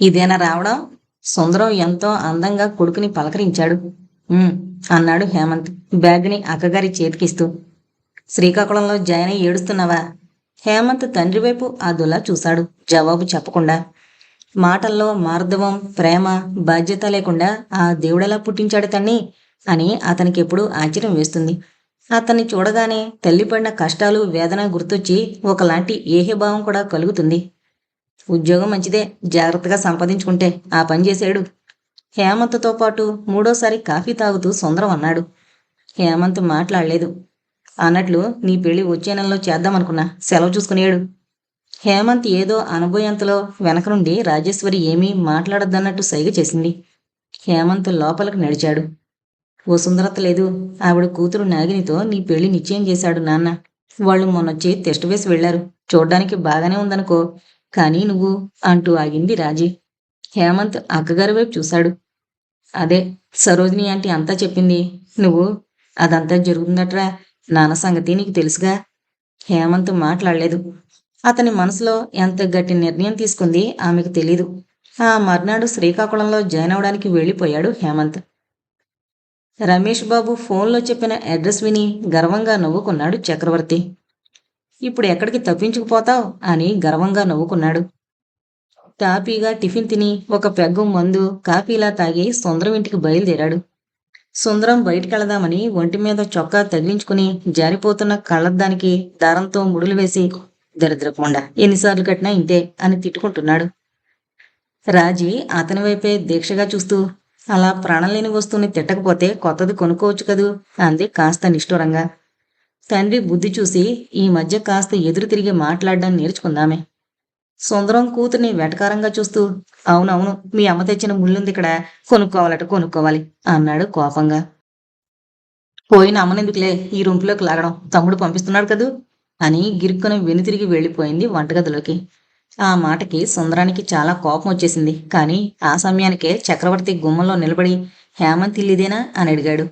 ఇదేనా రావడం? సుందరం ఎంతో అందంగా కొడుకుని పలకరించాడు. అన్నాడు హేమంత్ బ్యాగ్ని అక్కగారి చేతికిస్తూ. శ్రీకాకుళంలో జాయిన్ అయి ఏడుస్తున్నావా? హేమంత్ తండ్రి వైపు అదులా చూశాడు. జవాబు చెప్పకుండా. మాటల్లో మార్ధవం ప్రేమ బాధ్యత లేకుండా ఆ దేవుడెలా పుట్టించాడు తన్ని అని అతనికి ఎప్పుడూ ఆశ్చర్యం వేస్తుంది. అతన్ని చూడగానే తల్లిపడిన కష్టాలు వేదన గుర్తొచ్చి ఒకలాంటి ఏహభావం కూడా కలుగుతుంది. ఉద్యోగం మంచిదే జాగ్రత్తగా సంపాదించుకుంటే ఆ పని చేసాడు. హేమంత్తో పాటు మూడోసారి కాఫీ తాగుతూ సుందరం అన్నాడు. హేమంత్ మాట్లాడలేదు. అన్నట్లు నీ పెళ్ళి వచ్చే నెలలో చేద్దామనుకున్నా సెలవు చూసుకునేడు. హేమంత్ ఏదో అనబోయేంతలో వెనక నుండి రాజేశ్వరి ఏమీ మాట్లాడద్దన్నట్టు సైగ చేసింది. హేమంత్ లోపలికి నడిచాడు. ఓ సుందరత లేదు ఆవిడ కూతురు నాగినితో నీ పెళ్ళి నిశ్చయం చేశాడు నాన్న. వాళ్ళు మొన్నొచ్చి టెస్ట్ వేసి వెళ్ళారు చూడ్డానికి బాగానే ఉందనుకో కానీ నువ్వు అంటూ ఆగింది రాజీ. హేమంత్ అక్కగారి వైపు చూశాడు. అదే సరోజిని ఆంటీ అంతా చెప్పింది. నువ్వు అదంతా జరుగుతుందట్రా? నాన్న సంగతి నీకు తెలుసుగా? హేమంత్ మాట్లాడలేదు. అతని మనసులో ఎంత గట్టి నిర్ణయం తీసుకుంది ఆమెకు తెలీదు. ఆ మర్నాడు శ్రీకాకుళంలో జాయిన్ అవడానికి వెళ్ళిపోయాడు హేమంత్. రమేష్ బాబు ఫోన్లో చెప్పిన అడ్రస్ విని గర్వంగా నవ్వుకున్నాడు చక్రవర్తి. ఇప్పుడు ఎక్కడికి తప్పించుకుపోతావు అని గర్వంగా నవ్వుకున్నాడు. తాపీగా టిఫిన్ తిని ఒక పెగ్గం మందు కాఫీలా తాగి సుందరం ఇంటికి బయలుదేరాడు. సుందరం బయటికెళదామని ఒంటి మీద చొక్కా తగిలించుకుని జారిపోతున్న కళ్ళద్దానికి దారంతో ముడులు వేసి దరిద్రకుండా ఎన్నిసార్లు కట్టినా ఇంతే అని తిట్టుకుంటున్నాడు. రాజీ అతని వైపే దీక్షగా చూస్తూ అలా ప్రాణం లేని వస్తువుని తిట్టకపోతే కొత్తది కొనుక్కోవచ్చు కదూ అంది కాస్త నిష్ఠురంగా. తండ్రి బుద్ధి చూసి ఈ మధ్య కాస్త ఎదురు తిరిగి మాట్లాడడం నేర్చుకుందామే. సుందరం కూతుర్ని వెటకారంగా చూస్తూ అవునవును మీ అమ్మ తెచ్చిన ముళ్ళుంది ఇక్కడ కొనుక్కోవాలట కొనుక్కోవాలి అన్నాడు కోపంగా. పోయిన అమ్మనెందుకులే ఈ రూంపులోకి లాగడం తమ్ముడు పంపిస్తున్నాడు కదూ అని గిరుక్కున వెనుతిరిగి వెళ్ళిపోయింది వంటగదిలోకి. ఆ మాటకి సుందరానికి చాలా కోపం వచ్చేసింది కానీ ఆ సమయానికే చక్రవర్తి గుమ్మంలో నిలబడి హేమంత్ ఇల్లిదేనా అని అడిగాడు.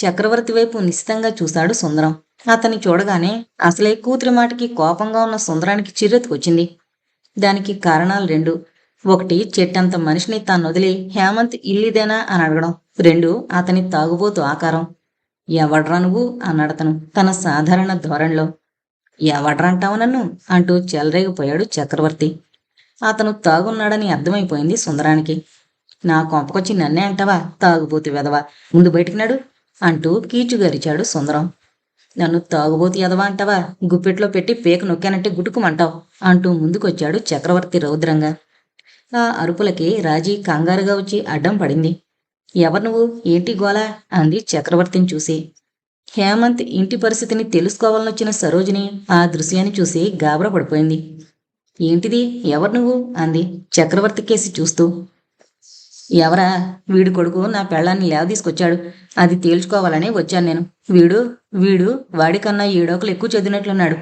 చక్రవర్తి వైపు నిశితంగా చూశాడు సుందరం. అతన్ని చూడగానే అసలే కూతురి మాటకి కోపంగా ఉన్న సుందరానికి చిరెత్తుకొచ్చింది దానికి కారణాలు రెండు. ఒకటి చెట్టంత మనిషిని తాను వదిలి హేమంత్ ఇల్లిదేనా అని అడగడం. రెండు అతని తాగుబోతు ఆకారం. ఎవడ్రా నువ్వు? అన్నాడతను తన సాధారణ ధోరణిలో. ఎవడ్రంటావు నన్ను? అంటూ చెలరేగిపోయాడు చక్రవర్తి. అతను తాగున్నాడని అర్థమైపోయింది సుందరానికి. నా కొంపకొచ్చి నన్నే అంటావా? తాగుబోతు వెదవా ముందు బయటికినాడు అంటూ కీచుగరిచాడు సుందరం. నన్ను తాగుబోతు ఎదవా అంటావా? గుప్పెట్లో పెట్టి పేక నొక్కానంటే గుటుకుమంటావు అంటూ ముందుకొచ్చాడు చక్రవర్తి రౌద్రంగా. ఆ అరుపులకి రాజీ కంగారుగా వచ్చి అడ్డం పడింది. ఎవరు నువ్వు? ఏంటి గోలా? అంది చక్రవర్తిని చూసి. హేమంత్ ఇంటి పరిస్థితిని తెలుసుకోవాలనొచ్చిన సరోజిని ఆ దృశ్యాన్ని చూసి గాబరా పడిపోయింది ఏంటిది? ఎవరు నువ్వు? అంది చక్రవర్తి కేసి చూస్తూ. ఎవరా? వీడు కొడుకు నా పెళ్ళాన్ని లేవ తీసుకొచ్చాడు. అది తేల్చుకోవాలని వచ్చాను నేను. వీడు వీడు వాడికన్నా ఏడోకలు ఎక్కువ చదివినట్లున్నాడు.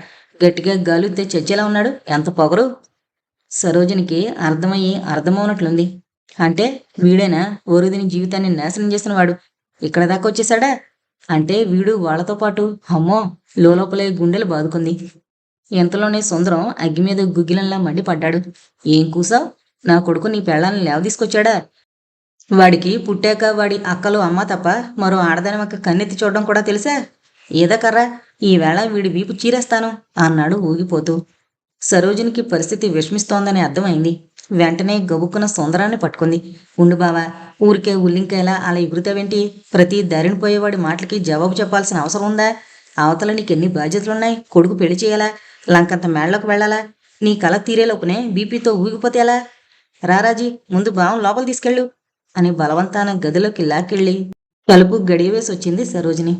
గట్టిగా గాలితే చచ్చేలా ఉన్నాడు. ఎంత పొగరు? సరోజనికి అర్థమయ్యి అర్థమవునట్లుంది. అంటే వీడైనా? ఓరుదిని జీవితాన్ని నాశనం చేసిన వాడు ఇక్కడ దాకా వచ్చేసాడా అంటే వీడు వాళ్ళతో పాటు అమ్మో లోపలే గుండెలు బాదుకుంది. ఇంతలోనే సుందరం అగ్గి మీద గుగ్గిలంలా మండిపడ్డాడు. ఏం కూసావు? నా కొడుకు నీ పెళ్ళాన్ని లేవ తీసుకొచ్చాడా? వాడికి పుట్టాక వాడి అక్కలు అమ్మ తప్ప మరో ఆడదాని కన్నెత్తి చూడడం కూడా తెలుసా? ఏదో కర్రా ఈవేళ వీడి వీపు చీరేస్తాను అన్నాడు ఊగిపోతూ. సరోజునికి పరిస్థితి విషమిస్తోందని అర్థమైంది. వెంటనే గబుక్కున సుందరాన్ని పట్టుకుంది. ఉండు బావా ఊరికే ఉల్లింకేలా అలా ఎగురుతావేంటి? ప్రతి దారిని పోయేవాడి మాటలకి జవాబు చెప్పాల్సిన అవసరం ఉందా? అవతల నీకు ఎన్ని బాధ్యతలున్నాయి? కొడుకు పెళ్ళి చేయాలా? లంకంత మేళ్ళకు వెళ్ళాలా? నీ కళ తీరేలోపునే బీపీతో ఊగిపోతే ఎలా? రారాజీ ముందు బావం లోపల తీసుకెళ్ళు. అని బలవంతాన గదిలోకి లాక్కెళ్ళి తలుపు గడియవేసి వచ్చింది సరోజిని.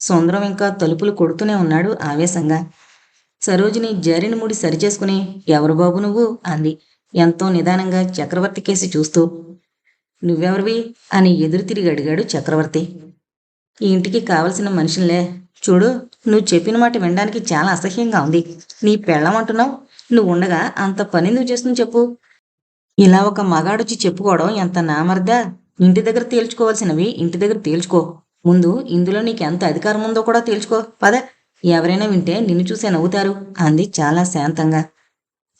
సుందరం ఇంకా తలుపులు కొడుతూనే ఉన్నాడు ఆవేశంగా. సరోజిని జరిని ముడి సరిచేసుకుని ఎవరు బాబు నువ్వు? అంది. ఎంతో నిదానంగా చక్రవర్తి కేసి చూస్తూ నువ్వెవరివి? అని ఎదురు తిరిగి అడిగాడు చక్రవర్తి. ఈ ఇంటికి కావలసిన మనుషులే చూడు నువ్వు చెప్పిన మాట వినడానికి చాలా అసహ్యంగా ఉంది. నీ పెళ్ళం అంటున్నావు నువ్వు ఉండగా అంత పని నువ్వు చేస్తుంది చెప్పు. ఇలా ఒక మగాడొచ్చి చెప్పుకోవడం ఎంత నామర్దా? ఇంటి దగ్గర తేల్చుకోవాల్సినవి ఇంటి దగ్గర తేల్చుకో. ముందు ఇందులో నీకు ఎంత అధికారం ఉందో కూడా తేల్చుకో. పద. ఎవరైనా వింటే నిన్ను చూసే నవ్వుతారు. అంది చాలా శాంతంగా.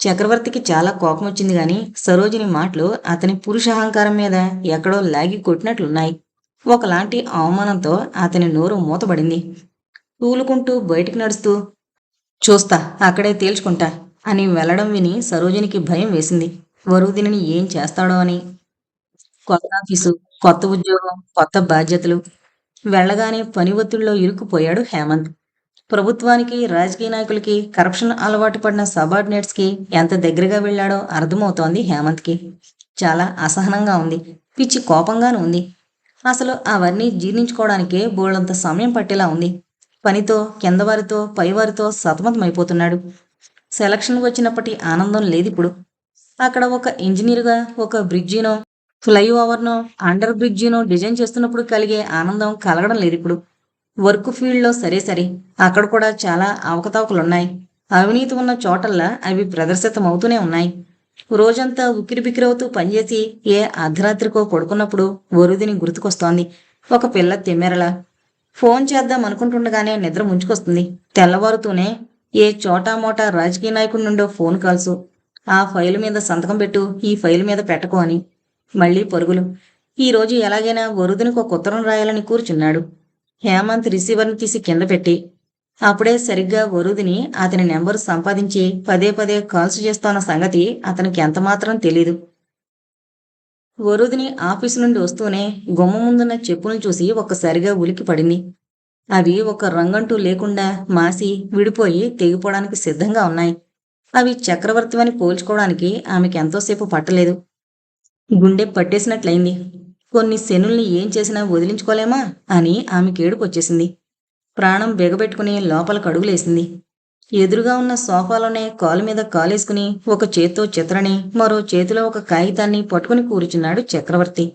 చక్రవర్తికి చాలా కోపం వచ్చింది గాని సరోజిని మాటలు అతని పురుషాహంకారం మీద ఎక్కడో లాగి కొట్టినట్లున్నాయి. ఒకలాంటి అవమానంతో అతని నోరు మూతబడింది. తూలుకుంటూ బయటికి నడుస్తూ చూస్తా అక్కడే తేల్చుకుంటా అని వెళ్ళడం విని సరోజినికి భయం వేసింది. వరువు దీనిని ఏం చేస్తాడో అని. కొత్త ఆఫీసు కొత్త ఉద్యోగం కొత్త బాధ్యతలు. వెళ్ళగానే పని ఒత్తిడిలో ఇరుక్కుపోయాడు హేమంత్. ప్రభుత్వానికి రాజకీయ నాయకులకి కరప్షన్ అలవాటు పడిన సబార్డినేట్స్కి ఎంత దగ్గరగా వెళ్ళాడో అర్థమవుతోంది హేమంత్కి. చాలా అసహనంగా ఉంది. పిచ్చి కోపంగాను ఉంది. అసలు అవన్నీ జీర్ణించుకోవడానికే బోళ్ళంత సమయం పట్టేలా ఉంది. పనితో కిందవారితో పైవారితో సతమతమైపోతున్నాడు. సెలక్షన్ వచ్చినప్పటి ఆనందం లేదు ఇప్పుడు అక్కడ ఒక ఇంజనీర్గా ఒక బ్రిడ్జినో ఫ్లైఓవర్నో అండర్ బ్రిడ్జినో డిజైన్ చేస్తున్నప్పుడు కలిగే ఆనందం కలగడం లేదు ఇప్పుడు. వర్క్ ఫీల్డ్లో సరే సరే అక్కడ కూడా చాలా అవకతవకలున్నాయి. అవినీతి ఉన్న చోటల్లా అవి ప్రదర్శితమవుతూనే ఉన్నాయి. రోజంతా ఉక్కిరిబిక్కిరవుతూ పనిచేసి ఏ అర్ధరాత్రికో పడుకున్నప్పుడు వరుదిని గుర్తుకొస్తోంది. ఒక పిల్ల తెమ్మెరలా ఫోన్ చేద్దాం అనుకుంటుండగానే నిద్ర ముంచుకొస్తుంది. తెల్లవారుతూనే ఏ చోటా మోటా రాజకీయ నాయకుడి నుండో ఫోన్ కాల్సు. ఆ ఫైలు మీద సంతకం పెట్టు ఈ ఫైలు మీద పెట్టకు అని. మళ్ళీ పరుగులు. ఈరోజు ఎలాగైనా వరుదునికి ఒక ఉత్తరం రాయాలని కూర్చున్నాడు. హేమంత్ రిసీవర్ని తీసి కింద పెట్టి అప్పుడే సరిగ్గా వరుదిని అతని నెంబరు సంపాదించి పదే పదే కాల్స్ చేస్తోన్న సంగతి అతనికి ఎంతమాత్రం తెలీదు. వరుదిని ఆఫీసు నుండి వస్తూనే గుమ్మ ముందున్న చెప్పులను చూసి ఒక్కసారిగా ఉలికి పడింది. అవి ఒక రంగంటూ లేకుండా మాసి విడిపోయి తెగిపోవడానికి సిద్ధంగా ఉన్నాయి. అవి చక్రవర్తివని పోల్చుకోవడానికి ఆమెకి ఎంతోసేపు పట్టలేదు. గుండె పట్టేసినట్లయింది. కొన్ని శనుల్ని ఏం చేసినా వదిలించుకోలేమా అని ఆమెకి ఏడుపొచ్చేసింది. ప్రాణం బిగబెట్టుకుని లోపల కడుగులేసింది ఎదురుగా ఉన్న సోఫాలోనే కాలు మీద కాలేసుకుని ఒక చేత్తో చిత్రని మరో చేతిలో ఒక కాగితాన్ని పట్టుకుని కూర్చున్నాడు చక్రవర్తి.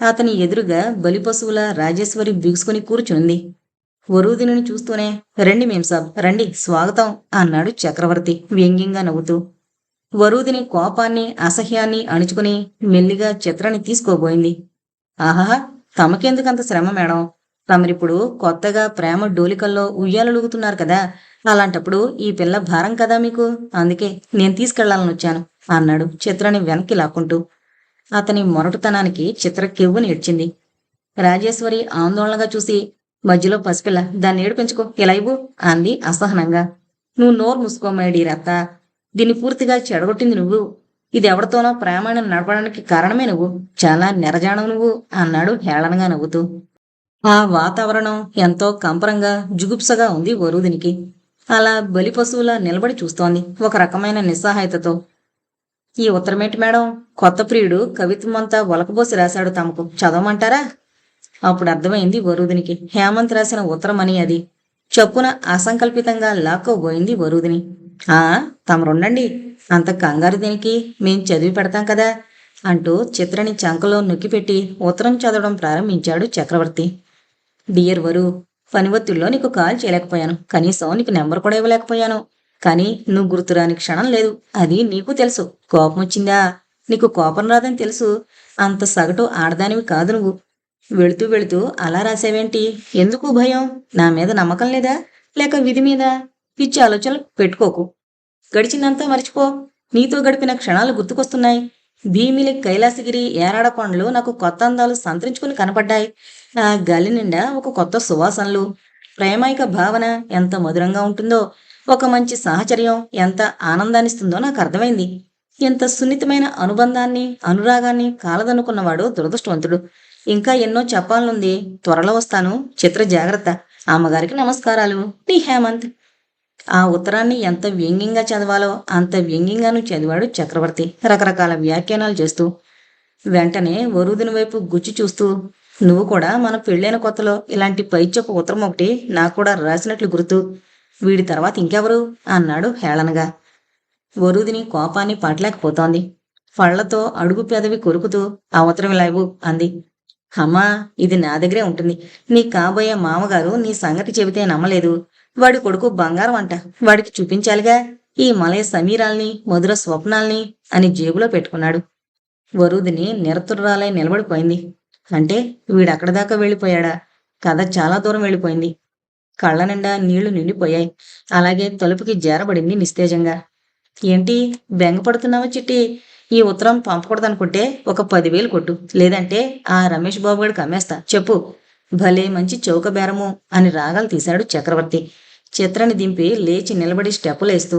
అతని ఎదురుగా బలిపశువుల రాజేశ్వరి బిగుసుకుని కూర్చుంది. వరుదిని చూస్తూనే రండి మేం సాబ్ రండి స్వాగతం అన్నాడు చక్రవర్తి వ్యంగ్యంగా నవ్వుతూ. వరుదిని కోపాన్ని అసహ్యాన్ని అణుచుకుని మెల్లిగా చిత్రని తీసుకోబోయింది. ఆహా తమకెందుకంత శ్రమ మేడం? తమరిప్పుడు కొత్తగా ప్రేమ డోలికల్లో ఉయ్యాలలుగుతున్నారు కదా అలాంటప్పుడు ఈ పిల్ల భారం కదా మీకు? అందుకే నేను తీసుకెళ్ళాలని వచ్చాను అన్నాడు చిత్రని వెనక్కి లాక్కుంటూ. అతని మొరటుతనానికి చిత్ర కివ్వుని ఏడ్చింది రాజేశ్వరి ఆందోళనగా చూసి మధ్యలో పసిపిల్ల దాన్ని ఏడిపించుకో. ఇలా ఇవ్వు అంది అసహనంగా. నువ్వు నోరు మూసుకోమేడి రత్త దీన్ని పూర్తిగా చెడగొట్టింది నువ్వు. ఇది ఎవరితోనో ప్రేమాన్ని నడపడానికి కారణమే నువ్వు. చాలా నిరజాణం నువ్వు అన్నాడు హేళనగా నవ్వుతూ. ఆ వాతావరణం ఎంతో కంపరంగా జుగుప్సగా ఉంది వరుదినికి అలా బలి పశువులా నిలబడి చూస్తోంది ఒక రకమైన నిస్సహాయతతో. ఈ ఉత్తరమేంటి మేడం? కొత్త ప్రియుడు కవిత్వమంతా ఒలకబోసి రాశాడు తమకు. చదవమంటారా? అప్పుడు అర్థమైంది వరుదినికి. హేమంత్ రాసిన ఉత్తరం అని అది. చప్పున అసంకల్పితంగా లాక్కోబోయింది వరుదిని. ఆ తమరుండండి. అంత కంగారు దీనికి? మేం చదివి పెడతాం కదా అంటూ చిత్రని చంకలో నొక్కిపెట్టి ఉత్తరం చదవడం ప్రారంభించాడు చక్రవర్తి. డియర్ వరు పని ఒత్తిడిలో నీకు కాల్ చేయలేకపోయాను. కనీసం నీకు నెంబర్ కూడా ఇవ్వలేకపోయాను. కానీ నువ్వు గుర్తురాని క్షణం లేదు. అది నీకు తెలుసు. కోపం వచ్చిందా నీకు కోపం రాదని తెలుసు. అంత సగటు ఆడదానివి కాదు నువ్వు. వెళుతూ వెళుతూ అలా రాసావేంటి? ఎందుకు భయం? నా మీద నమ్మకం లేదా? లేక విధి మీద? పిచ్చి ఆలోచనలు పెట్టుకోకు. గడిచినంతా మర్చిపో. నీతో గడిపిన క్షణాలు గుర్తుకొస్తున్నాయి. భీమిలి కైలాసగిరి ఏరాడ కొండలు నాకు కొత్త అందాలు సంతరించుకుని కనపడ్డాయి. ఆ గాలి నిండా ఒక కొత్త సువాసనలు. ప్రేమాయిక భావన ఎంత మధురంగా ఉంటుందో ఒక మంచి సాహచర్యం ఎంత ఆనందాన్నిస్తుందో నాకు అర్థమైంది. ఎంత సున్నితమైన అనుబంధాన్ని అనురాగాన్ని కాలదనుకున్నవాడు దురదృష్టవంతుడు. ఇంకా ఎన్నో చెప్పాలనుంది. త్వరలో వస్తాను. చిత్ర జాగ్రత్త. అమ్మగారికి నమస్కారాలు. నీ హేమంత్. ఆ ఉత్తరాన్ని ఎంత వ్యంగ్యంగా చదవాలో అంత వ్యంగ్యంగాను చదివాడు చక్రవర్తి. రకరకాల వ్యాఖ్యానాలు చేస్తూ వెంటనే వరుదిని వైపు గుచ్చి చూస్తూ నువ్వు కూడా మన పెళ్ళైన కొత్తలో ఇలాంటి పైచొక్క ఉత్తరం ఒకటి నాకు కూడా రాసినట్లు గుర్తు. వీడి తర్వాత ఇంకెవరు? అన్నాడు హేళనగా. వరుదిని కోపాన్ని పట్టలేకపోతోంది. పళ్ళతో అడుగు పెదవి కొరుకుతూ ఆ ఉత్తరం ఇలా అంది. అమ్మా ఇది నా దగ్గరే ఉంటుంది. నీ కాబోయే మామగారు నీ సంగతి చెబితే నమ్మలేదు. వాడి కొడుకు బంగారం అంట. వాడికి చూపించాలిగా. ఈ మలయ సమీరాల్ని మధుర స్వప్నాల్ని అని జేబులో పెట్టుకున్నాడు. వరుదిని నిరతురాలై నిలబడిపోయింది. అంటే వీడక్కడ దాకా వెళ్ళిపోయాడా? కథ చాలా దూరం వెళ్ళిపోయింది. కళ్ళ నిండా నీళ్ళు నిండిపోయాయి. అలాగే తలుపుకి జారబడింది నిస్తేజంగా. ఏంటి? బెంగపడుతున్నావా చిట్టి? ఈ ఉత్తరం పంపకూడదనుకుంటే ఒక పదివేలు కొట్టు. లేదంటే ఆ రమేష్ బాబు గడికి అమ్మేస్తా. చెప్పు. భలే మంచి చౌక బేరము అని రాగాలు తీశాడు చక్రవర్తి. చిత్రని దింపి లేచి నిలబడి స్టెప్పులేస్తూ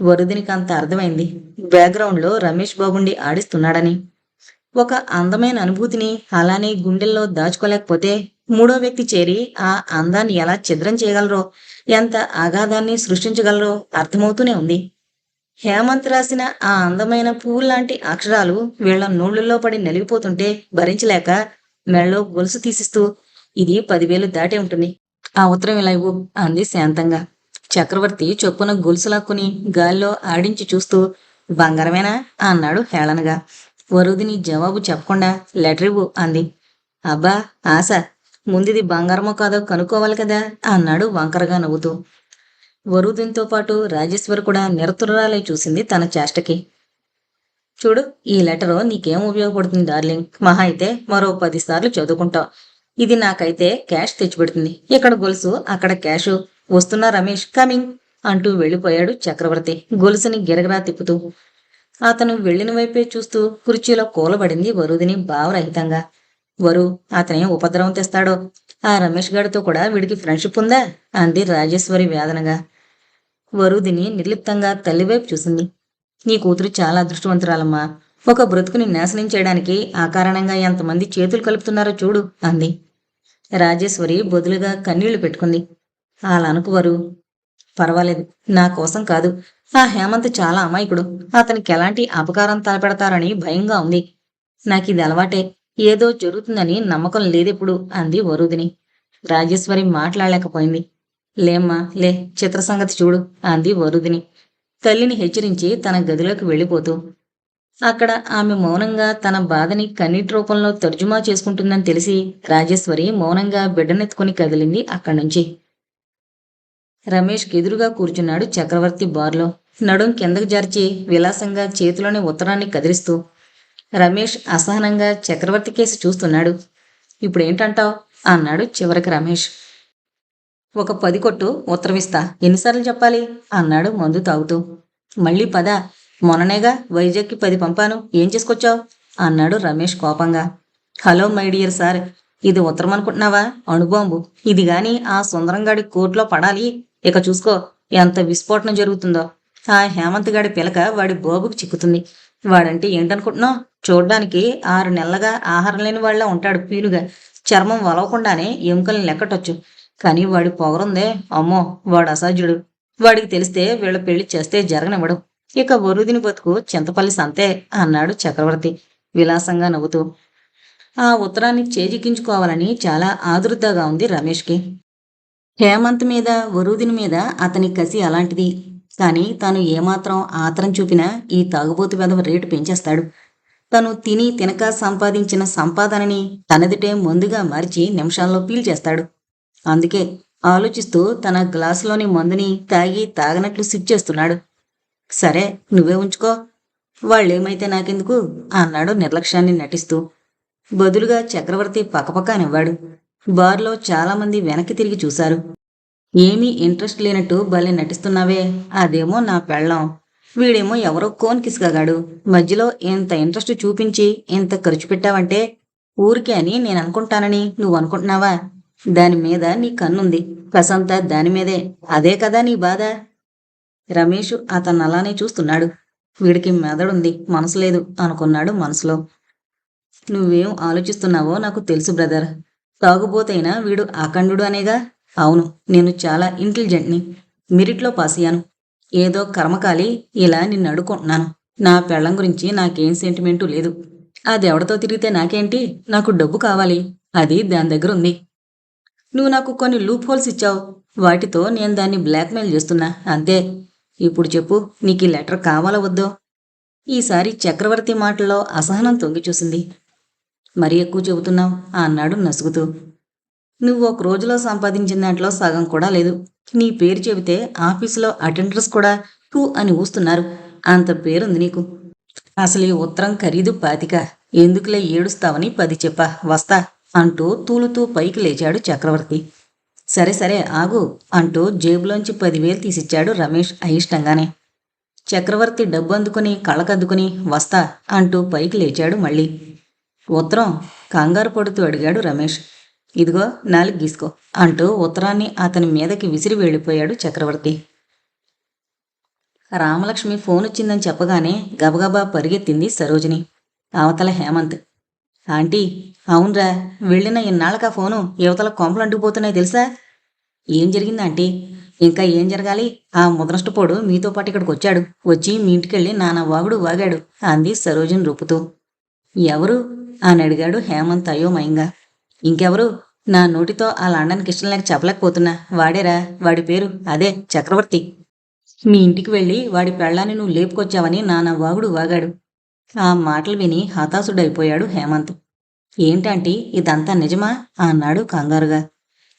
వరుదినికి అంత అర్థమైంది. బ్యాక్గ్రౌండ్లో రమేష్ బాబుండి ఆడిస్తున్నాడని. ఒక అందమైన అనుభూతిని అలానే గుండెల్లో దాచుకోలేకపోతే మూడో వ్యక్తి చేరి ఆ అందాన్ని ఎలా ఛిద్రం చేయగలరో ఎంత అగాధాన్ని సృష్టించగలరో అర్థమవుతూనే ఉంది. హేమంత్ రాసిన ఆ అందమైన పువ్వు లాంటి అక్షరాలు వీళ్ళ నోళ్ళల్లో పడి నలిగిపోతుంటే భరించలేక మెళ్ళలో గొలుసు తీసిస్తూ ఇది పదివేలు దాటే ఉంటుంది. ఆ ఉత్తరం ఇలా ఇవ్వు అంది శాంతంగా. చక్రవర్తి చొప్పున గొలుసు లాక్కుని గాల్లో ఆడించి చూస్తూ బంగారమేనా? అన్నాడు హేళనగా. వరుదిని జవాబు చెప్పకుండా లెటర్ ఇవ్వు అంది. అబ్బా ఆశ. ముందిది బంగారమో కాదో కనుక్కోవాలి కదా అన్నాడు వంకరగా నవ్వుతూ. వరుదినితో పాటు రాజేశ్వరి కూడా నిరతురాలై చూసింది తన చేష్టకి. చూడు ఈ లెటరు నీకేం ఉపయోగపడుతుంది డార్లింగ్? మహా అయితే మరో పదిసార్లు చదువుకుంటావు. ఇది నాకైతే క్యాష్ తెచ్చిపెడుతుంది. ఇక్కడ గొలుసు? అక్కడ క్యాషు. వస్తున్నా రమేష్ కమింగ్! అంటూ వెళ్ళిపోయాడు చక్రవర్తి. గొలుసుని గిరగరా తిప్పుతూ. అతను వెళ్ళిన వైపే చూస్తూ కుర్చీలో కూలబడింది వరుదిని భావరహితంగా. వరు అతనే ఉపద్రవం తెస్తాడో? ఆ రమేష్ గారితో కూడా వీడికి ఫ్రెండ్షిప్ ఉందా? అంది రాజేశ్వరి వేదనగా. వరుదిని నిర్లిప్తంగా తల్లివైపు చూసింది. నీ కూతురు చాలా అదృష్టవంతురాలమ్మా. ఒక బ్రతుకుని నాశనం చేయడానికి ఆ కారణంగా ఎంతమంది చేతులు కలుపుతున్నారో చూడు అంది. రాజేశ్వరి బదులుగా కన్నీళ్ళు పెట్టుకుంది. అలా అనుకువరు పర్వాలేదు నా కోసం కాదు. ఆ హేమంత్ చాలా అమాయకుడు. అతనికి ఎలాంటి అపకారం తలపెడతారని భయంగా ఉంది. నాకు ఇది అలవాటే. ఏదో జరుగుతుందని నమ్మకం లేదెప్పుడు అంది వరుదిని. రాజేశ్వరి మాట్లాడలేకపోయింది. లేమ్మా లే చిత్ర సంగతి చూడు అంది వరుదిని. తల్లిని హెచ్చరించి తన గదిలోకి వెళ్ళిపోతూ అక్కడ ఆమె మౌనంగా తన బాధని కన్నీటి రూపంలో తర్జుమా చేసుకుంటుందని తెలిసి రాజేశ్వరి మౌనంగా బిడ్డనెత్తుకుని కదిలింది అక్కడి నుంచి రమేష్ ఎదురుగా కూర్చున్నాడు చక్రవర్తి బార్లో. నడుం కిందకు జార్చి విలాసంగా చేతిలోని ఉత్తరాన్ని కదిలిస్తూ రమేష్ అసహనంగా చక్రవర్తి కేసి చూస్తున్నాడు. ఇప్పుడేంటంటావ్? అన్నాడు చివరికి రమేష్. ఒక పది కొట్టు ఉత్తరమిస్తా ఎన్నిసార్లు చెప్పాలి? అన్నాడు మందు తాగుతూ. మళ్ళీ పద. మొన్ననేగా వైజాగ్కి పది పంపాను. ఏం చేసుకొచ్చావు? అన్నాడు రమేష్ కోపంగా. Hello my dear sir. ఇది ఉత్తరం అనుకుంటున్నావా? అణుబాంబు. ఇది గాని ఆ సుందరంగాడి కోర్టులో పడాలి? ఇక చూసుకో. ఎంత విస్ఫోటనం జరుగుతుందో. ఆ హేమంత్ గాడి పిలక వాడి బాబుకు చిక్కుతుంది. వాడంటే ఏంటనుకుంటున్నావు? చూడడానికి ఆరు నెలలుగా ఆహారం లేని వాళ్ళ ఉంటాడు పీలుగా. చర్మం వలవకుండానే ఎముకల్ని లెక్కటొచ్చు. కానీ వాడి పొగరుందే. అమ్మో వాడు అసాధ్యుడు వాడికి తెలిస్తే వీళ్ళ పెళ్ళి చేస్తే జరగనివ్వడు. ఇక వరుదిని బతుకు చింతపల్లి సంతే అన్నాడు చక్రవర్తి విలాసంగా నవ్వుతూ. ఆ ఉత్తరాన్ని చేజిక్కించుకోవాలని చాలా ఆదుర్దాగా ఉంది రమేష్కి. హేమంత్ మీద వరుదిని మీద అతని కసి అలాంటిది. కానీ తను ఏమాత్రం ఆతరం చూపినా ఈ తాగుబోతు వెధవ రేటు పెంచేస్తాడు. తను తిని తినక సంపాదించిన సంపాదనని తనదిటే ముందుగా మార్చి నిమిషాల్లో పీల్చేస్తాడు. అందుకే ఆలోచిస్తూ తన గ్లాసులోని మందుని తాగి తాగనట్లు సిప్ చేస్తున్నాడు. సరే నువ్వే ఉంచుకో. వాళ్ళేమైతే నాకెందుకు? అన్నాడు నిర్లక్ష్యాన్ని నటిస్తూ. బదులుగా చక్రవర్తి పక్కపక్క అనివ్వాడు బార్లో చాలామంది వెనక్కి తిరిగి చూశారు. ఏమీ ఇంట్రెస్ట్ లేనట్టు భలే నటిస్తున్నావే. అదేమో నా పెళ్ళం. వీడేమో ఎవరో కోన్ కిసుకగాడు. మధ్యలో ఇంత ఇంట్రెస్ట్ చూపించి ఇంత ఖర్చు పెట్టావంటే ఊరికే అని నేను అనుకుంటానని నువ్వు అనుకుంటున్నావా? దాని మీద నీ కన్నుంది. కసంతా దాని మీదే. అదే కదా నీ బాధ? రమేష్ అతను అలానే చూస్తున్నాడు. వీడికి మెదడుంది. మనసు లేదు అనుకున్నాడు మనసులో. నువ్వేం ఆలోచిస్తున్నావో నాకు తెలుసు బ్రదర్. తాగుబోతైనా వీడు అఖండుడు అనేగా? అవును నేను చాలా ఇంటెలిజెంట్ని మెరిట్లో పాస్ అయ్యాను. ఏదో కర్మకాలి ఇలా నిన్ను అడుకుంటున్నాను నా పెళ్ళం గురించి నాకేం సెంటిమెంటు లేదు. అది ఎవరితో తిరిగితే నాకేంటి? నాకు డబ్బు కావాలి. అది దాని దగ్గర ఉంది నువ్వు నాకు కొన్ని లూప్ హోల్స్ ఇచ్చావు. వాటితో నేను దాన్ని బ్లాక్మెయిల్ చేస్తున్నా. అంతే. ఇప్పుడు చెప్పు నీకు ఈ లెటర్ కావాలా వద్దో? ఈసారి చక్రవర్తి మాటల్లో అసహనం తొంగి చూసింది. మరీ ఎక్కువ చెబుతున్నావు? అన్నాడు నసుగుతూ. నువ్వు ఒక రోజులో సంపాదించిన దాంట్లో సగం కూడా లేదు. నీ పేరు చెబితే ఆఫీసులో అటెండర్స్ కూడా టూ అని ఊస్తున్నారు. అంత పేరుంది నీకు. అసలు ఈ ఉత్తరం ఖరీదు పాతిక. ఎందుకులే ఏడుస్తావని పది చెప్పా. వస్తా అంటూ తూలుతూ పైకి లేచాడు చక్రవర్తి. సరే సరే ఆగు అంటూ జేబులోంచి పదివేలు తీసిచ్చాడు రమేష్ అయిష్టంగానే. చక్రవర్తి డబ్బు అందుకుని కళ్ళకద్దుకుని వస్తా అంటూ పైకి లేచాడు మళ్ళీ. ఉత్తరం కంగారు పడుతూ అడిగాడు రమేష్. ఇదిగో నాలుగు గీసుకో అంటూ ఉత్తరాన్ని అతని మీదకి విసిరి వెళ్ళిపోయాడు చక్రవర్తి. రామలక్ష్మి ఫోన్ వచ్చిందని చెప్పగానే గబగబా పరిగెత్తింది సరోజిని అవతల హేమంత్. ఆంటీ అవునరా వెళ్ళిన ఇన్నాళ్ళకా ఫోను యువతల కొంపలు అంటుకుపోతున్నాయి తెలుసా? ఏం జరిగింది ఆంటీ? ఇంకా ఏం జరగాలి? ఆ ముదనష్టపోడు మీతో పాటు ఇక్కడికి వచ్చాడు. వచ్చి మీ ఇంటికెళ్ళి నానా వాగుడు వాగాడు అంది సరోజిని రొప్పుతూ ఎవరు? అని అడిగాడు హేమంత్ అయోమయంగా. ఇంకెవరు? నా నోటితో ఆ లండన్కి ఇష్టం లేక చెప్పలేకపోతున్నా. వాడేరా? వాడి పేరు? అదే చక్రవర్తి. మీ ఇంటికి వెళ్ళి వాడి పెళ్ళాన్ని నువ్వు లేపుకొచ్చావని నానా వాగుడు వాగాడు. ఆ మాటలు విని హతాశుడైపోయాడు హేమంత్. ఏంటంటే ఇదంతా నిజమా? అన్నాడు కంగారుగా.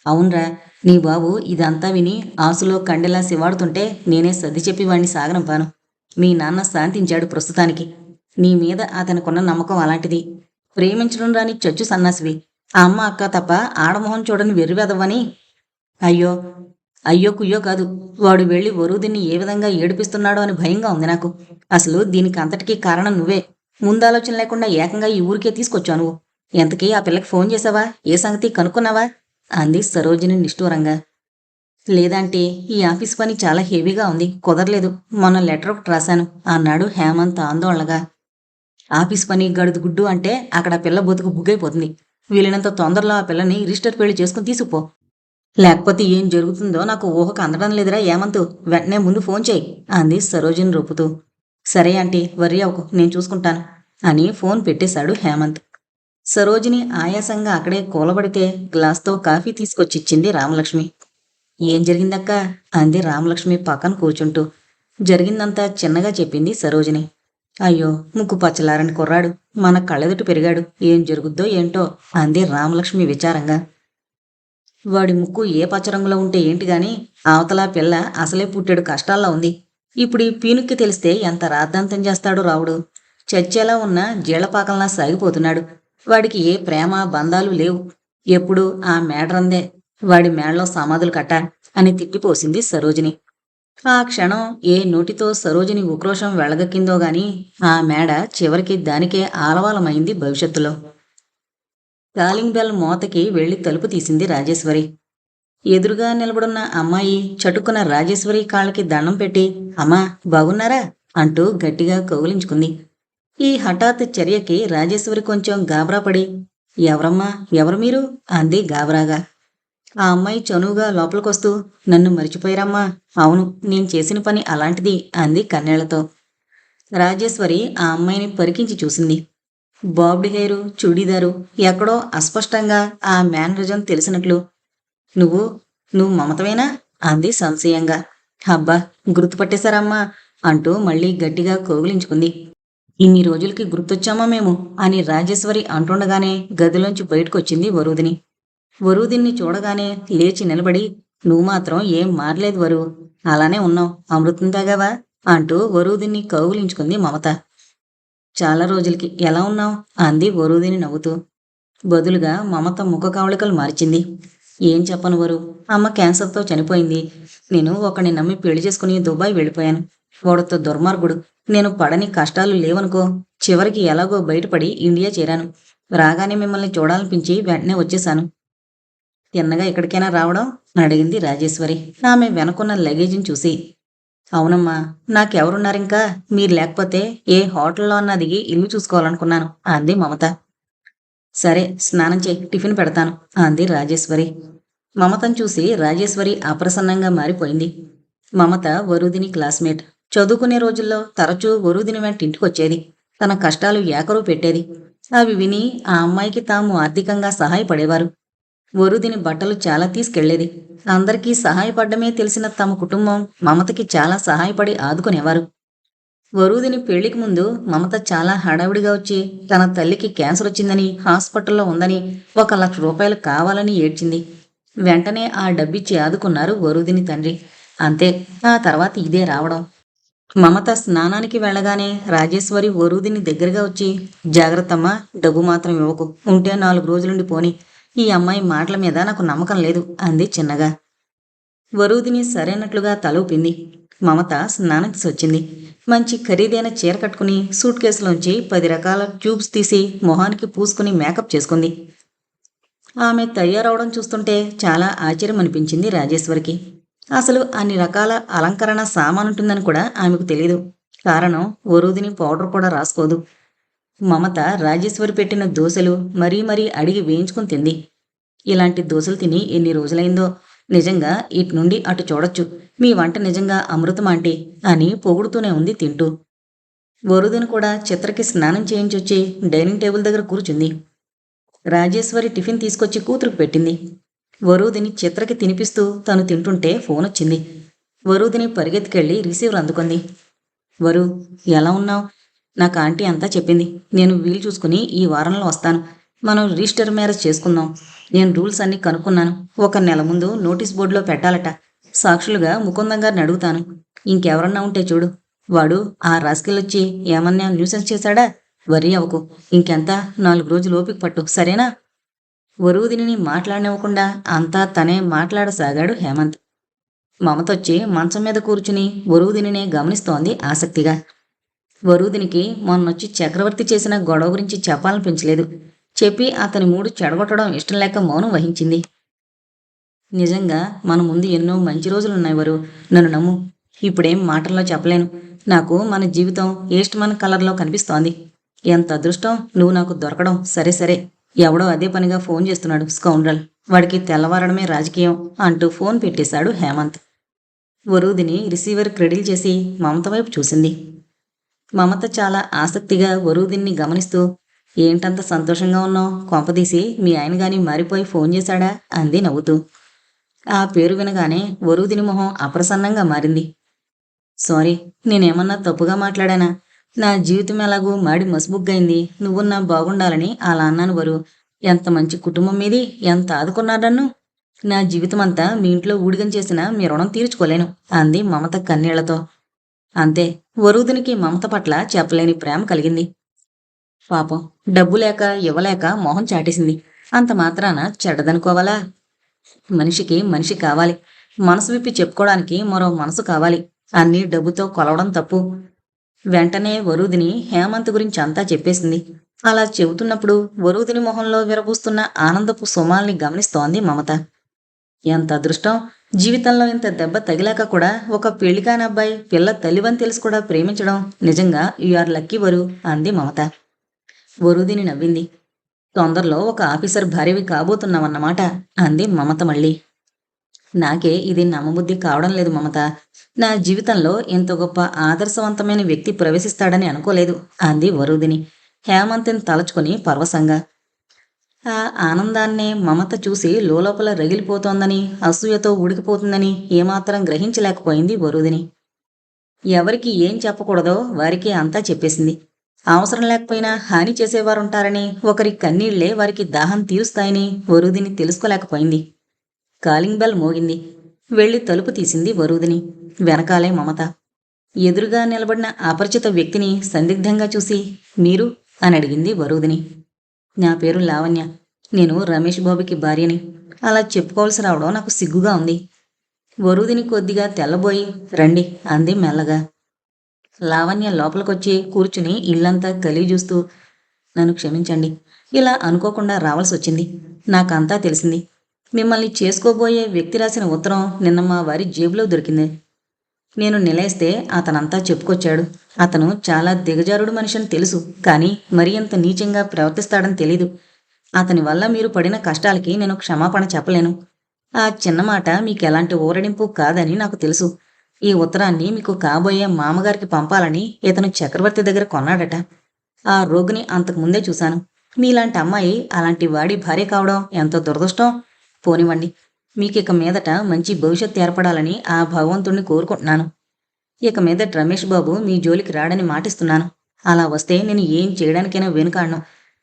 అవునరా నీ బాబు ఇదంతా విని ఆసులో కండెలా శివాడుతుంటే నేనే సర్ది చెప్పి వాణ్ణి సాగనంపాను. మీ నాన్న శాంతించాడు ప్రస్తుతానికి. నీ మీద అతనికున్న నమ్మకం అలాంటిది. ప్రేమించడం రాని చచ్చు సన్నాసివి. ఆ అమ్మ అక్క తప్ప ఆడమోహం చూడని వెర్రివెదవని అయ్యో అయ్యో కుయ్యో కాదు. వాడు వెళ్ళి వరుదిని ఏ విధంగా ఏడిపిస్తున్నాడో అని భయంగా ఉంది నాకు. అసలు దీనికి అంతటికీ కారణం నువ్వే. ముందాలోచన లేకుండా ఏకంగా ఈ ఊరికే తీసుకొచ్చావు నువ్వు. ఎంతకీ ఆ పిల్లకి ఫోన్ చేసావా? ఏ సంగతి కనుక్కున్నావా? అంది సరోజిని నిష్ఠూరంగా. లేదంటే ఈ ఆఫీస్ పని చాలా హెవీగా ఉంది కుదరలేదు. మొన్న లెటర్ ఒకటి రాశాను. అన్నాడు హేమంత్ ఆందోళనగా. ఆఫీస్ పని గడుదు గుడ్డు అంటే అక్కడ పిల్ల బతుకు బుగ్గైపోతుంది. వీలైనంత తొందరలో ఆ పిల్లని రిజిస్టర్ పెళ్ళి చేసుకుని తీసుకుపో. లేకపోతే ఏం జరుగుతుందో నాకు ఊహకు అందడం లేదురా ఏమంతు. వెంటనే ముందు ఫోన్ చేయి అంది సరోజిని రొప్పుతూ. సరే ఆంటీ వర్రీ అవకు నేను చూసుకుంటాను అని ఫోన్ పెట్టేశాడు హేమంత్. సరోజిని ఆయాసంగా అక్కడే కూలబడితే గ్లాస్తో కాఫీ తీసుకొచ్చిచ్చింది రామలక్ష్మి. ఏం జరిగిందక్క? అంది రామలక్ష్మి పక్కన కూర్చుంటూ. జరిగిందంతా చిన్నగా చెప్పింది సరోజిని. అయ్యో ముక్కు పచ్చలారని కుర్రాడు. మన కళ్ళెదుట పెరిగాడు. ఏం జరుగుద్దో ఏంటో అంది రామలక్ష్మి విచారంగా. వాడి ముక్కు ఏ పచ్చరంగులో ఉంటే ఏంటి గాని అవతల పిల్ల అసలే పుట్టాడు కష్టాల్లో ఉంది. ఇప్పుడు ఈ పీనుక్కి తెలిస్తే ఎంత రాద్ధాంతం చేస్తాడో రావుడు. చచ్చేలా ఉన్న జీళ్ళపాకల్లా సాగిపోతున్నాడు. వాడికి ఏ ప్రేమ బంధాలు లేవు. ఎప్పుడు ఆ మేడరందే. వాడి మేడలో సమాధులు కట్ట అని తిట్టిపోసింది సరోజిని. ఆ క్షణం ఏ నోటితో సరోజిని ఉక్రోషం వెళ్ళగక్కిందో గాని ఆ మేడ చివరికి దానికే ఆలవాలమైంది భవిష్యత్తులో. కాలింగ్ బెల్ మోతకి వెళ్ళి తలుపు తీసింది రాజేశ్వరి. ఎదురుగా నిలబడున్న అమ్మాయి చటుక్కున రాజేశ్వరి కాళ్ళకి దండం పెట్టి అమ్మా బాగున్నారా? అంటూ గట్టిగా కౌగిలించుకుంది. ఈ హఠాత్ చర్యకి రాజేశ్వరి కొంచెం గాబరా పడి ఎవరమ్మా? ఎవరు మీరు? అంది గాబరాగా. ఆ అమ్మాయి చనువుగా లోపలికొస్తూ నన్ను మరిచిపోయారమ్మా. అవును నేను చేసిన పని అలాంటిది అంది కన్నీళ్ళతో. రాజేశ్వరి ఆ అమ్మాయిని పరికించి చూసింది. బాబ్డ్ హెయిరు చుడీదారు ఎక్కడో అస్పష్టంగా ఆ మేనరిజం తెలిసినట్లు. నువ్వు నువ్వు మమతవేనా అంది సంశయంగా. అబ్బా గుర్తుపట్టేశారమ్మా అంటూ మళ్ళీ గట్టిగా కోగిలించుకుంది. ఇన్ని రోజులకి గుర్తొచ్చామా మేము? అని రాజేశ్వరి అంటుండగానే గదిలోంచి బయటకొచ్చింది వరుదిని. వరుదిన్ని చూడగానే లేచి నిలబడి నువ్వు మాత్రం ఏం మారలేదు వరు. అలానే ఉన్నావు. అమృతం తాగావా? అంటూ వరుదిన్ని కౌగులించుకుంది మమత. చాలా రోజులకి. ఎలా ఉన్నావు? అంది వరుదిని నవ్వుతూ. బదులుగా మమత ముఖ కవళికలు మార్చింది. ఏం చెప్పను వరు. అమ్మ క్యాన్సర్తో చనిపోయింది. నేను ఒకని నమ్మి పెళ్ళి చేసుకుని దుబాయ్ వెళ్ళిపోయాను. వాడుతో దుర్మార్గుడు. నేను పడని కష్టాలు లేవనుకో చివరికి ఎలాగో బయటపడి ఇండియా చేరాను. రాగానే మిమ్మల్ని చూడాలనిపించి వెంటనే వచ్చేశాను. తిన్నగా ఎక్కడికైనా రావడం అడిగింది రాజేశ్వరి. ఆమె వెనకున్న లగేజీని చూసి అవునమ్మా నాకెవరున్నారింకా? మీరు లేకపోతే ఏ హోటల్లో అన్నా దిగి ఇల్లు చూసుకోవాలనుకున్నాను అంది మమత. సరే స్నానం చేయి టిఫిన్ పెడతాను అంది రాజేశ్వరి. మమతను చూసి రాజేశ్వరి అప్రసన్నంగా మారిపోయింది. మమత వరుదిని క్లాస్మేట్. చదువుకునే రోజుల్లో తరచూ వరుదిని వెంట ఇంటికొచ్చేది. తన కష్టాలు ఏకరూ పెట్టేది. అవి విని ఆ అమ్మాయికి తాము ఆర్థికంగా సహాయపడేవారు. వరుదిని బట్టలు చాలా తీసుకెళ్ళేది. అందరికీ సహాయపడ్డమే తెలిసిన తమ కుటుంబం మమతకి చాలా సహాయపడి ఆదుకునేవారు. వరుదిని పెళ్ళికి ముందు మమత చాలా హడావిడిగా వచ్చి తన తల్లికి క్యాన్సర్ వచ్చిందని హాస్పిటల్లో ఉందని ఒక లక్ష రూపాయలు కావాలని ఏడ్చింది. వెంటనే ఆ డబ్బిచ్చి ఆదుకున్నారు వరుదిని తండ్రి. అంతే ఆ తర్వాత ఇదే రావడం. మమత స్నానానికి వెళ్ళగానే రాజేశ్వరి వరుదిని దగ్గరగా వచ్చి జాగ్రత్తమ్మా డబ్బు మాత్రం ఇవ్వకు ఉంటే నాలుగు రోజులుండి పోని. ఈ అమ్మాయి మాటల మీద నాకు నమ్మకం లేదు అంది చిన్నగా. వరుదిని సరైనట్లుగా తల ఊపింది మమత స్నానంకి వచ్చింది. మంచి ఖరీదైన చీర కట్టుకుని సూట్ కేసులోంచి పది రకాల ట్యూబ్స్ తీసి మొహానికి పూసుకుని మేకప్ చేసుకుంది. ఆమె తయారవడం చూస్తుంటే చాలా ఆశ్చర్యం అనిపించింది రాజేశ్వరికి. అసలు అన్ని రకాల అలంకరణ సామానుంటుందని కూడా ఆమెకు తెలియదు కారణం వరుదిని పౌడర్ కూడా రాసుకోదు. మమత రాజేశ్వరి పెట్టిన దోశలు మరీ మరీ అడిగి వేయించుకుని తింది. ఇలాంటి దోశలు తిని ఎన్ని రోజులైందో? నిజంగా ఇటు నుండి అటు చూడొచ్చు. మీ వంట నిజంగా అమృతం అని పొగుడుతూనే ఉంది తింటూ. వరుదిని కూడా చిత్రకి స్నానం చేయించొచ్చి డైనింగ్ టేబుల్ దగ్గర కూర్చుంది. రాజేశ్వరి టిఫిన్ తీసుకొచ్చి కూతురుకు పెట్టింది. వరుదిని చిత్రకి తినిపిస్తూ తను తింటుంటే ఫోన్ వచ్చింది. వరుదిని పరిగెత్తుకెళ్ళి రిసీవర్ అందుకుంది. వరు ఎలా ఉన్నావు? నాకు ఆంటీ అంతా చెప్పింది. నేను వీలు చూసుకుని ఈ వారంలో వస్తాను. మనం రిజిస్టర్ మ్యారేజ్ చేసుకుందాం. నేను రూల్స్ అన్ని కనుక్కున్నాను. ఒక నెల ముందు నోటీస్ బోర్డులో పెట్టాలట. సాక్షులుగా ముకుందం గారిని అడుగుతాను. ఇంకెవరన్నా ఉంటే చూడు. వాడు ఆ రాసుకెళ్ళొచ్చి ఏమన్నా న్యూసెన్స్ చేశాడా? వరి అవ్వకు ఇంకెంత? నాలుగు రోజులు ఓపిక పట్టు. సరేనా? వరువుదిని మాట్లాడనివ్వకుండా అంతా తనే మాట్లాడసాగాడు హేమంత్. మమతొచ్చి మంచం మీద కూర్చుని వరువుదినినే గమనిస్తోంది ఆసక్తిగా. వరుదినికి మొన్నొచ్చి చక్రవర్తి చేసిన గొడవ గురించి చెప్పాలనిపించలేదు. చెప్పి అతని మూడు చెడగొట్టడం ఇష్టం లేక మౌనం వహించింది. నిజంగా మన ముందు ఎన్నో మంచి రోజులున్నాయి వరు. నన్ను నమ్ము. ఇప్పుడేం మాటల్లో చెప్పలేను. నాకు మన జీవితం ఏస్ట్ మన కలర్లో కనిపిస్తోంది. ఎంత అదృష్టం? నువ్వు నాకు దొరకడం. సరే సరే. ఎవడో అదే పనిగా ఫోన్ చేస్తున్నాడు స్కౌండ్రల్. వాడికి తెల్లవారడమే రాజకీయం అంటూ ఫోన్ పెట్టేశాడు హేమంత్. వరుదిని రిసీవర్ క్రెడిల్ చేసి మమత వైపు చూసింది. మమత చాలా ఆసక్తిగా వరుదిన్ని గమనిస్తూ ఏంటంత సంతోషంగా ఉన్నావు? కొంపదీసి మీ ఆయన గాని మారిపోయి ఫోన్ చేశాడా? అంది నవ్వుతూ. ఆ పేరు వినగానే వరుదిని మొహం అప్రసన్నంగా మారింది. సారీ నేనేమన్నా తప్పుగా మాట్లాడానా? నా జీవితం ఎలాగూ మాడి మసుబుగ్గైంది. నువ్వు బాగుండాలని అలా అన్నాను వరు. ఎంత మంచి కుటుంబం మీది? ఎంత ఆదుకున్నారు నన్ను నా జీవితం అంతా మీ ఇంట్లో ఊడిగం చేసిన మీ రుణం తీర్చుకోలేను అంది మమత కన్నీళ్ళతో. అంతే. వరుదినికి మమత పట్ల చెప్పలేని ప్రేమ కలిగింది. పాపం. డబ్బు లేక ఇవ్వలేక మొహం చాటేసింది. అంత మాత్రాన చెడ్డదనుకోవాలా? మనిషికి మనిషి కావాలి. మనసు విప్పి చెప్పుకోవడానికి మరో మనసు కావాలి. అన్నీ డబ్బుతో కొలవడం తప్పు. వెంటనే వరుదిని హేమంత్ గురించి అంతా చెప్పేసింది. అలా చెబుతున్నప్పుడు వరుదిని మొహంలో విరబూస్తున్న ఆనందపు సుమాల్ని గమనిస్తోంది మమత. ఎంత అదృష్టం? జీవితంలో ఇంత దెబ్బ తగిలాక కూడా ఒక పెళ్ళికాని అబ్బాయి పిల్ల తల్లివని తెలిసి కూడా ప్రేమించడం నిజంగా ఆర్ లక్కీ వరు అంది మమత. వరుదిని నవ్వింది. తొందరలో ఒక ఆఫీసర్ భార్యవి కాబోతున్నావన్నమాట అంది మమత మళ్ళీ. నాకే ఇది నమ్మబుద్ధి కావడం లేదు మమత. నా జీవితంలో ఇంత గొప్ప ఆదర్శవంతమైన వ్యక్తి ప్రవేశిస్తాడని అనుకోలేదు అంది వరుదిని. హేమంత్ని తలచుకొని పర్వసంగా. ఆ ఆనందాన్నే మమత చూసి లోలోపల రగిలిపోతోందని అసూయతో ఉడికిపోతుందని ఏమాత్రం గ్రహించలేకపోయింది వరుదిని. ఎవరికి ఏం చెప్పకూడదో వారికి అంతా చెప్పేసింది. అవసరం లేకపోయినా హాని చేసేవారుంటారని ఒకరి కన్నీళ్ళే వారికి దాహం తీరుస్తాయని వరుదిని తెలుసుకోలేకపోయింది. కాలింగ్ బెల్ మోగింది. వెళ్ళి తలుపు తీసింది వరుదిని. వెనకాలే మమత. ఎదురుగా నిలబడిన అపరిచిత వ్యక్తిని సందిగ్ధంగా చూసి మీరు? అని అడిగింది వరుదిని. నా పేరు లావణ్య. నేను రమేష్ బాబుకి భార్యని. అలా చెప్పుకోవాల్సి రావడం నాకు సిగ్గుగా ఉంది. వరుదిని కొద్దిగా తెల్లబోయి రండి అంది మెల్లగా. లావణ్య లోపలికొచ్చి కూర్చుని ఇల్లంతా కలిగి చూస్తూ నన్ను క్షమించండి. ఇలా అనుకోకుండా రావాల్సి వచ్చింది. నాకంతా తెలిసింది. మిమ్మల్ని చేసుకోబోయే వ్యక్తి రాసిన ఉత్తరం నిన్న మా వారి జేబులో దొరికింది. నేను నిలేస్తే అతనంతా చెప్పుకొచ్చాడు. అతను చాలా దిగజారుడు మనిషిని తెలుసు కానీ మరి అంత నీచంగా ప్రవర్తిస్తాడని తెలీదు. అతని వల్ల మీరు పడిన కష్టాలకి నేను క్షమాపణ చెప్పలేను. ఆ చిన్న మాట మీకు ఎలాంటి ఊరడింపు కాదని నాకు తెలుసు. ఈ ఉత్తరాన్ని మీకు కాబోయే మామగారికి పంపాలని ఇతను చక్రవర్తి దగ్గర కొన్నాడట. ఆ రోగిని అంతకు ముందే చూశాను. మీలాంటి అమ్మాయి అలాంటి వాడి భార్య కావడం ఎంతో దురదృష్టం? పోనివ్వండి. మీకు ఇక మీదట మంచి భవిష్యత్తు ఏర్పడాలని ఆ భగవంతుణ్ణి కోరుకుంటున్నాను. ఇక మీదట రమేష్ బాబు మీ జోలికి రాడని మాటిస్తున్నాను. అలా వస్తే నేను ఏం చేయడానికైనా వెనుకాడను.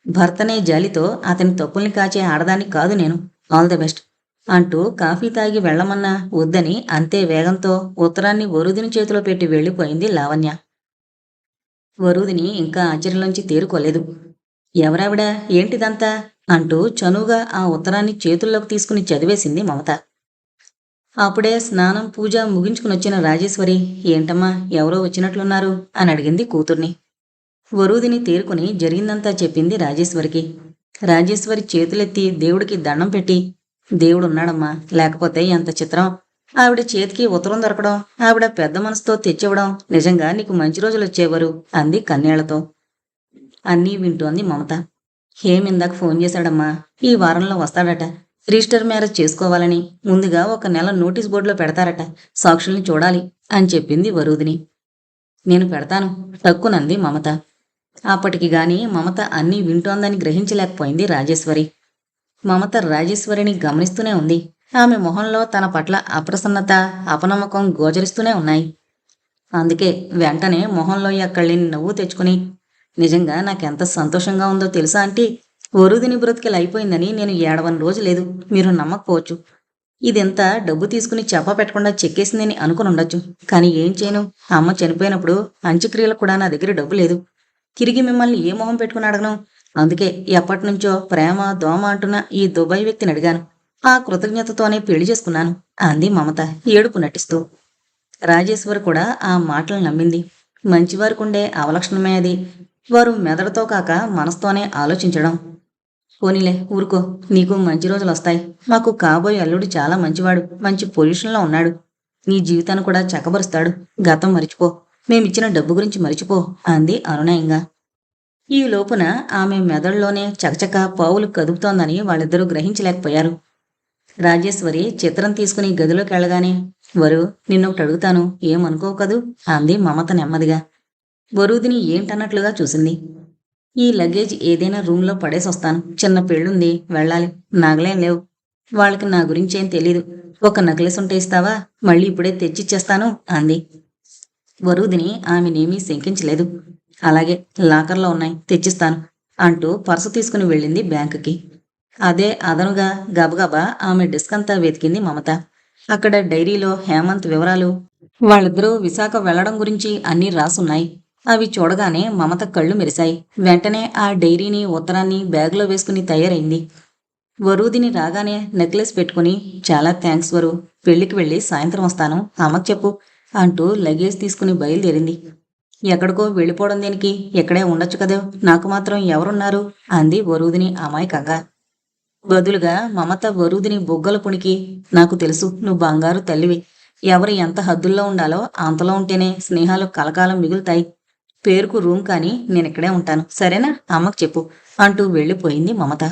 భర్తనే జాలితో అతని తప్పుల్ని కాచే ఆడదాన్ని కాదు నేను. All the best. అంటూ కాఫీ తాగి వెళ్ళమన్నా వద్దని అంతే వేగంతో ఉత్తరాన్ని వరుదిని చేతిలో పెట్టి వెళ్ళిపోయింది లావణ్య. వరుదిని ఇంకా ఆశ్చర్యంలోంచి తేరుకోలేదు. ఎవరావిడ? ఏంటిదంతా? అంటూ చనువుగా ఆ ఉత్తరాన్ని చేతుల్లోకి తీసుకుని చదివేసింది మమత. అప్పుడే స్నానం పూజ ముగించుకుని వచ్చిన రాజేశ్వరి ఏంటమ్మా ఎవరో వచ్చినట్లున్నారు? అని అడిగింది కూతుర్ని. వరుదిని తేరుకుని జరిగిందంతా చెప్పింది రాజేశ్వరికి. రాజేశ్వరి చేతులెత్తి దేవుడికి దండం పెట్టి దేవుడున్నాడమ్మా లేకపోతే ఎంత చిత్రం? ఆవిడ చేతికి ఉత్తరం దొరకడం ఆవిడ పెద్ద మనసుతో తెచ్చివ్వడం నిజంగా నీకు మంచి రోజులు వచ్చేవారు అంది కన్నేళ్ళతో. అన్నీ వింటోంది మమత. ఇందాక ఫోన్ చేశాడమ్మా. ఈ వారంలో వస్తాడట. రిజిస్టర్ మ్యారేజ్ చేసుకోవాలని ముందుగా ఒక నెల నోటీస్ బోర్డులో పెడతారట. సాక్షుల్ని చూడాలి అని చెప్పింది వరుదిని. నేను పెడతాను. టక్కునంది మమత. అప్పటికి గాని మమత అన్నీ వింటోందని గ్రహించలేకపోయింది రాజేశ్వరి. మమత రాజేశ్వరిని గమనిస్తూనే ఉంది. ఆమె మొహంలో తన పట్ల అప్రసన్నత అపనమ్మకం గోచరిస్తూనే ఉన్నాయి. అందుకే వెంటనే మొహంలో ఎక్కళ్ళని నవ్వు తెచ్చుకుని నిజంగా నాకెంత సంతోషంగా ఉందో తెలుసా అంటే వరుదిని బ్రతికెలు అయిపోయిందని నేను ఏడవని రోజు లేదు. మీరు నమ్మకపోవచ్చు. ఇదెంత డబ్బు తీసుకుని చెప్ప పెట్టకుండా చెక్కేసిందని అనుకుని ఉండొచ్చు కానీ ఏం చేయను? అమ్మ చనిపోయినప్పుడు అంత్యక్రియలకు కూడా నా దగ్గర డబ్బు లేదు. తిరిగి మిమ్మల్ని ఏ మొహం పెట్టుకుని అడగను? అందుకే ఎప్పటి నుంచో ప్రేమ దోమ అంటున్న ఈ దుబాయ్ వ్యక్తిని అడిగాను. ఆ కృతజ్ఞతతోనే పెళ్ళి చేసుకున్నాను అంది మమత ఏడుపు నటిస్తూ. రాజేశ్వరి కూడా ఆ మాటలు నమ్మింది. మంచివారికుండే అవలక్షణమే అది. వారు మెదడుతో కాక మనసుతోనే ఆలోచించడం. పోనీలే ఊరుకో. నీకు మంచి రోజులు వస్తాయి మాకు కాబోయే అల్లుడు చాలా మంచివాడు. మంచి పొజిషన్లో ఉన్నాడు. నీ జీవితాన్ని కూడా చక్కబరుస్తాడు. గతం మరిచిపో. మేమిచ్చిన డబ్బు గురించి మరిచిపో అంది అరుణయంగా ఈ లోపున ఆమె మెదడులోనే చకచక పావులు కదుపుతోందని వాళ్ళిద్దరూ గ్రహించలేకపోయారు. రాజేశ్వరి చిత్రం తీసుకుని గదిలోకి వెళ్ళగానే వరు నిన్నొకటి అడుగుతాను. ఏమనుకోవు కదూ అంది మమత నెమ్మదిగా. వరుదిని ఏంటన్నట్లుగా చూసింది. ఈ లగేజ్ ఏదైనా రూమ్లో పడేసి వస్తాను. చిన్న పెళ్ళుంది. వెళ్ళాలి. నగలేం లేవు. వాళ్ళకి నా గురించి ఏం తెలీదు. ఒక నక్లెస్ ఉంటే ఇస్తావా? మళ్ళీ ఇప్పుడే తెచ్చిచ్చేస్తాను అంది. వరుదిని ఆమెనేమీ శంకించలేదు. అలాగే లాకర్లో ఉన్నాయి. తెచ్చిస్తాను అంటూ పర్సు తీసుకుని వెళ్ళింది బ్యాంకుకి. అదే అదనుగా గబగబా ఆమె డిస్క్ అంతా వెతికింది మమత. అక్కడ డైరీలో హేమంత్ వివరాలు. వాళ్ళిద్దరూ విశాఖ వెళ్ళడం గురించి అన్నీ రాసున్నాయి. అవి చూడగానే మమత కళ్ళు మెరిశాయి. వెంటనే ఆ డైరీని ఉత్తరాన్ని బ్యాగులో వేసుకుని తయారైంది. వరుదిని రాగానే నెక్లెస్ పెట్టుకుని చాలా థ్యాంక్స్ వరు పెళ్ళికి వెళ్ళి సాయంత్రం వస్తాను. అమ్మకు చెప్పు అంటూ లగేజ్ తీసుకుని బయలుదేరింది. ఎక్కడికో వెళ్ళిపోవడం దేనికి? ఎక్కడే ఉండొచ్చు కదా. నాకు మాత్రం ఎవరున్నారు? అంది వరుదిని అమాయకంగా. బదులుగా మమత వరుదిని బొగ్గల పుణికి నాకు తెలుసు నువ్వు బంగారు తల్లివి. ఎవరు ఎంత హద్దుల్లో ఉండాలో అంతలో ఉంటేనే స్నేహాలు కలకాలం మిగులుతాయి. పేరుకు రూమ్ కానీ నేను ఇక్కడే ఉంటాను. సరేనా? అమ్మకు చెప్పు. అంటూ వెళ్ళిపోయింది మమత.